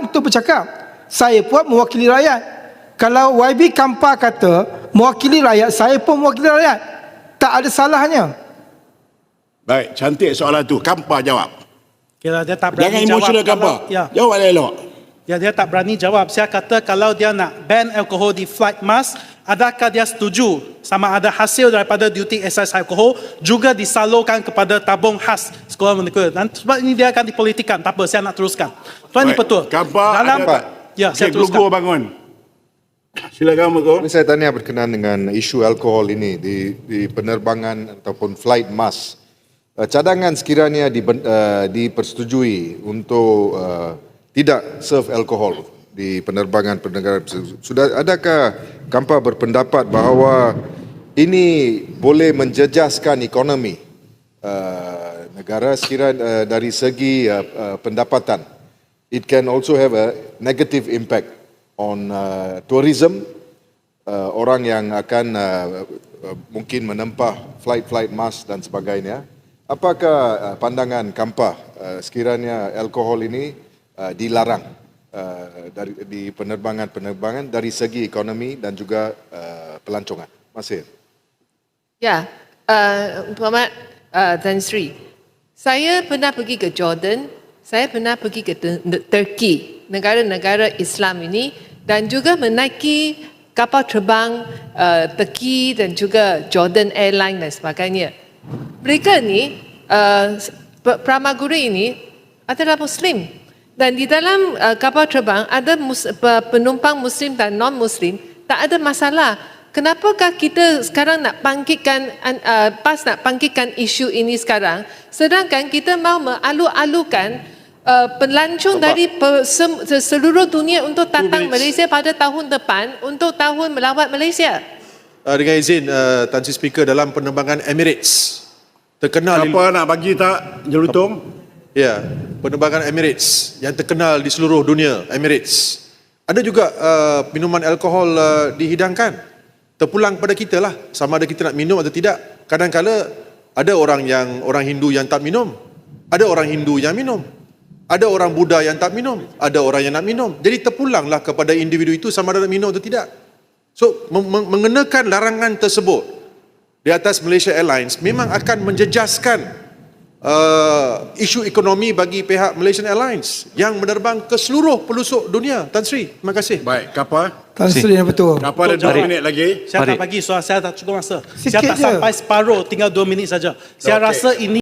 untuk bercakap. Saya pun mewakili rakyat. Kalau YB Kampa kata mewakili rakyat, saya pun mewakili rakyat. Tak ada salahnya. Baik, cantik soalan tu. Kampa jawab. Kira dia tak berani Jangan jawab. emosional Kampa. Ya. Jawab elok. Ya, dia tak berani jawab. Saya kata kalau dia nak ban alkohol di flight mask, adakah dia setuju sama ada hasil daripada duty excise alkohol juga disalurkan kepada tabung khas sekolah menegura. Dan sebab ini dia akan dipolitikan. Tak apa, saya nak teruskan. Tuan ini betul. Kampa Dalam, ada ya, saya Cik Glugur teruskan. bangun. Silakan Glugur. Ini saya tanya berkenaan dengan isu alkohol ini di, di penerbangan ataupun flight mask. Uh, cadangan sekiranya di, uh, dipersetujui untuk uh, tidak serve alkohol di penerbangan penerbangan sudah adakah Kampa berpendapat bahawa ini boleh menjejaskan ekonomi uh, negara sekiranya uh, dari segi uh, uh, pendapatan? It can also have a negative impact on uh, tourism. Uh, orang yang akan uh, uh, mungkin menempah flight-flight mas dan sebagainya. Apakah uh, pandangan Kampa uh, sekiranya alkohol ini uh, dilarang uh, dari di penerbangan-penerbangan dari segi ekonomi dan juga uh, pelancongan? Kasih. Ya, uh, Muhammad uh, Tan Sri. Saya pernah pergi ke Jordan, saya pernah pergi ke Tur- Turki, negara-negara Islam ini dan juga menaiki kapal terbang uh, Turki dan juga Jordan Airline dan sebagainya. Mereka ni, uh, pramaguri ini adalah Muslim. Dan di dalam uh, kapal terbang ada mus, pe- penumpang Muslim dan non-Muslim, tak ada masalah. Kenapakah kita sekarang nak bangkitkan uh, PAS nak bangkitkan isu ini sekarang sedangkan kita mahu mengalu-alukan uh, pelancong dari sem, seluruh dunia untuk datang Malaysia pada tahun depan untuk tahun melawat Malaysia. Uh, dengan izin uh, Tan Sri Speaker dalam penerbangan Emirates terkenal Apa nak bagi tak jelutung? Ya penerbangan Emirates yang terkenal di seluruh dunia Emirates. Ada juga uh, minuman alkohol uh, dihidangkan. Terpulang pada kita lah sama ada kita nak minum atau tidak. Kadang-kala ada orang yang orang Hindu yang tak minum. Ada orang Hindu yang minum. Ada orang Buddha yang tak minum. Ada orang yang nak minum. Jadi terpulanglah kepada individu itu sama ada nak minum atau tidak. So meng- meng- mengenakan larangan tersebut di atas Malaysia Airlines memang akan menjejaskan uh, isu ekonomi bagi pihak Malaysian Airlines yang menerbang ke seluruh pelosok dunia. Tan Sri, terima kasih. Baik, Kapal. Tan Sri yang betul. Kapal ada dua minit lagi. Saya tak bagi soal, saya tak cukup masa. Sikit saya tak je. sampai separuh, tinggal dua minit saja. Saya Okey. rasa ini